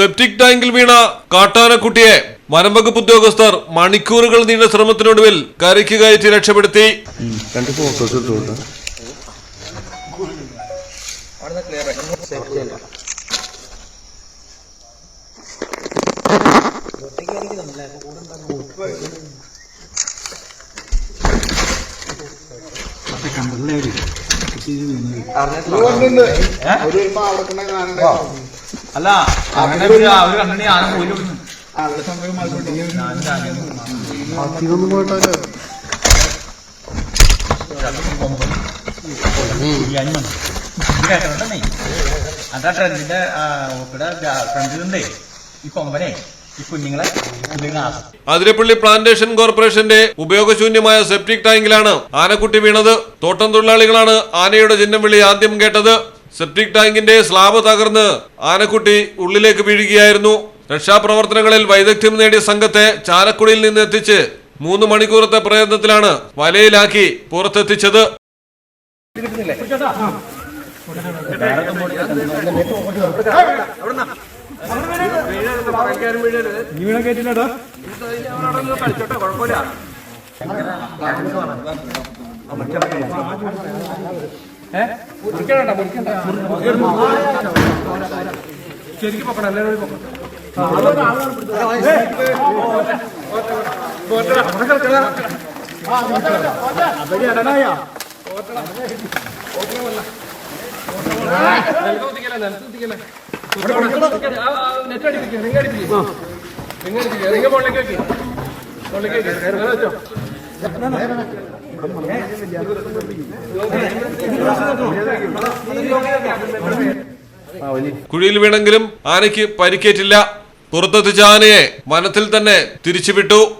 Septic ടാങ്കിൽ വീണ കാട്ടാനക്കുട്ടിയെ വനംവകുപ്പ് ഉദ്യോഗസ്ഥർ മണിക്കൂറുകൾ നീണ്ട ശ്രമത്തിനൊടുവിൽ കരയ്ക്ക് കയറ്റി രക്ഷപ്പെടുത്തി. രണ്ട് ഫോട്ടോസ് അല്ല അവർ ആന പോയി അധികമൊന്നും പോയിട്ടല്ല അതാ ട്രെൻഡിന്റെ ഇവിടെ ഫ്രണ്ടിലുണ്ടേ ഈ കൊമ്പനെ അതിരപ്പള്ളി പ്ലാന്റേഷൻ കോർപ്പറേഷന്റെ ഉപയോഗശൂന്യമായ സെപ്റ്റിക് ടാങ്കിലാണ് ആനക്കുട്ടി വീണത്. തോട്ടം തൊഴിലാളികളാണ് ആനയുടെ ചിഹ്നം വിളി ആദ്യം കേട്ടത്. സെപ്റ്റിക് ടാങ്കിന്റെ സ്ലാബ് തകർന്ന് ആനക്കുട്ടി ഉള്ളിലേക്ക് വീഴുകയായിരുന്നു. രക്ഷാപ്രവർത്തനങ്ങളിൽ വൈദഗ്ധ്യം നേടിയ സംഘത്തെ ചാലക്കുടിയിൽ നിന്ന് എത്തിച്ച് മൂന്ന് മണിക്കൂറത്തെ പ്രയത്നത്തിലാണ് വലയിലാക്കി പുറത്തെത്തിച്ചത്. മുറിക്കണ്ട മുറിക്കണ്ട. ശരിക്കും പൊക്കണം എല്ലാവരും പൊക്കണം. നെറ്റ് അടിപ്പിക്കുക റിംഗ് അടിപ്പിക്കുക റിംഗ് അടിപ്പിക്കുക റിംഗ് മുകളിലേക്ക് വെക്കുക മുകളിലേക്ക് വെക്കുക വെച്ചോ. കുഴിയിൽ വീണെങ്കിലും ആനയ്ക്ക് പരിക്കേറ്റില്ല. പുറത്തെത്തിച്ച ആനയെ വനത്തിൽ തന്നെ തിരിച്ചുവിട്ടു.